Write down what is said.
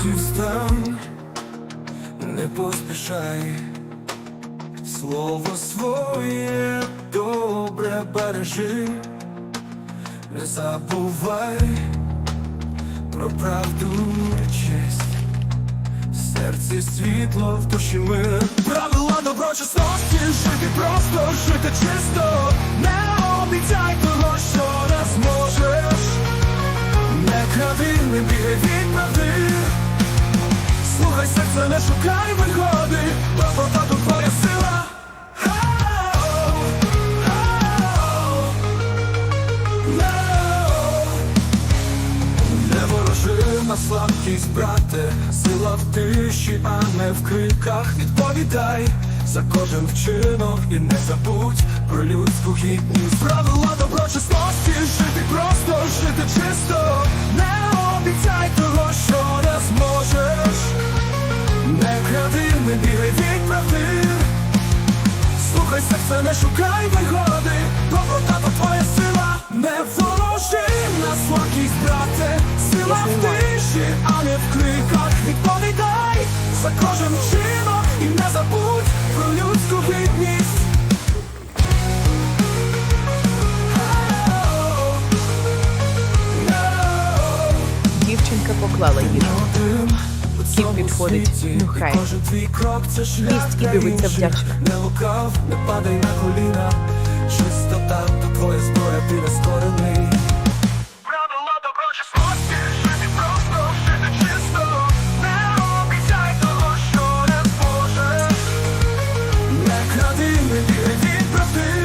встань, не поспішай, слово своє добре бережи, не забувай про правду честь, в серці світло, в душі мир. Правила доброчесності, жити просто, жити чисто, не обіцяй того, що не зможеш. Не кради, не бігай від правди Слухай не шукай вигоди Бо позаду твоя сила. Не ворожи на слабкість, брате? Сила в тиші, а не в криках. Відповідай за кожен вчинок І не забудь про людську гідність. Правила доброчесності Жити просто, жити чисто не бігай від правди Слухай серце, не шукай вигоди Доброта то твоя сила Не ворожи на слабкість, брате Сила в тиші, а не в криках Відповідай за кожен вчинок І не забудь про людську гідність. Дівчинка поклала їжу. Кіт підходить, ну, нюхає. Їсть і дивиться вдячно. Не лукав, не падай на коліна. Чистота, то твоя зброя, ти не скорений. Правила доброчесності, жити просто, жити чисто. Не обіцяй того, що не зможеш. Не кради, не віри від правди.